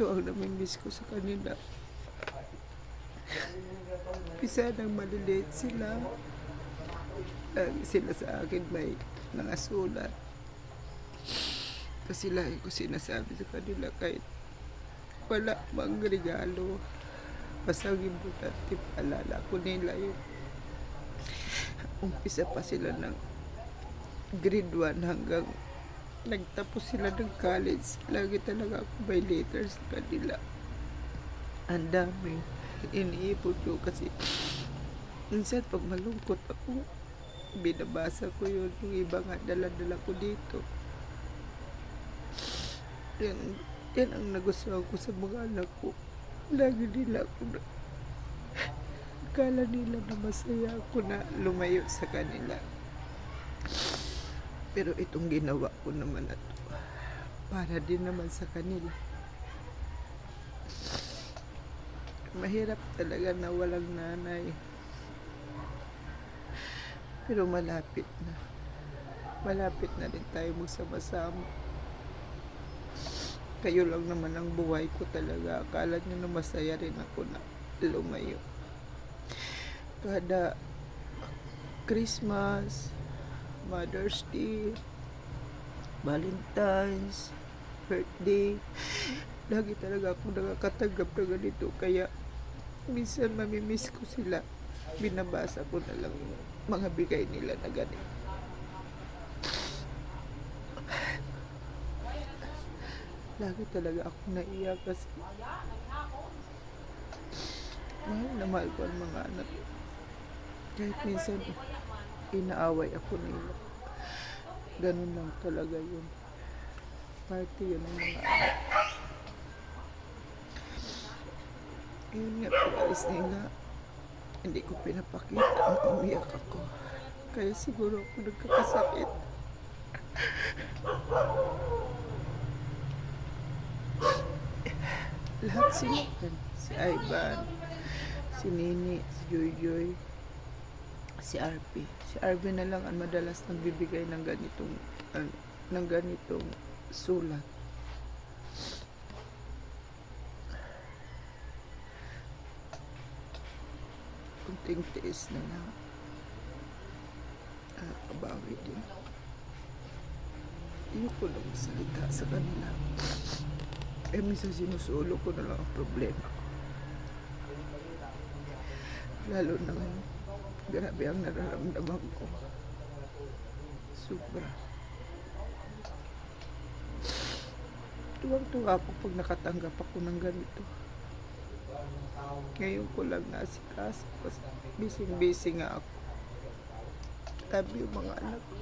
Ito ang namimiss ko sa kanila. Isa nang maliliit sila. Lagi sila sa akin may nangasulat. Kasi lagi ko sinasabi sa kanila kahit wala mang regalo. Basta ang importante paalala ko nila yung umpisa pa sila ng grade 1 hanggang nagtapos sila ng college. Lagi talaga ako may letters sa kanila. Ang dami. Iniipon ko kasi minsan pag malungkot ako, binabasa ko yun. Yung iba nga dala-dala ko dito. Yan, yan ang nagustuhan ko sa mga anak ko. Lagi nila ako na Akala nila na masaya ako na lumayo sa kanila. Pero itong ginawa ko naman na to, para din naman sa kanila. Mahirap talaga na walang nanay. Pero malapit na. Malapit na rin tayo magsama-sama. Kayo lang naman ang buhay ko talaga. Akala nyo na masaya rin ako na lumayo. Kada Christmas, Mother's Day, Valentine's, birthday, lagi talaga ako nakakatanggap na ganito. Kaya minsan mamimiss ko sila. Binabasa ko na lang mga bigay nila na ganito. Lagi talaga ako naiyak kasi mahal na mahal ko ang mga anak. Kahit minsan inaaway ako nila. Ganun lang talaga yun. Party yun ng mga. Yun nga, pag-alis nila, hindi ko pinapakita ang umiyak ako. Kaya siguro ako nagkakasakit. Lahat sila. Si Ivan, si Nini, si Joy si RP. Si RP na lang ang madalas nagbibigay ng ganitong an- ng ganitong sulat. Kunting tiis na lang. Ah, kabawi din. Ayoko na magsalita sa kanila. Eh, minsan sinusulo ko na lang ang problema ko. Lalo na ngayon. Grabe ang nararamdaman ko. Sobra. Tuwang-tuwa ako pag nakatanggap ako ng ganito. Ngayon ko lang nasikaso kasi busy-busy nga ako. Sabi yung mga anak ko.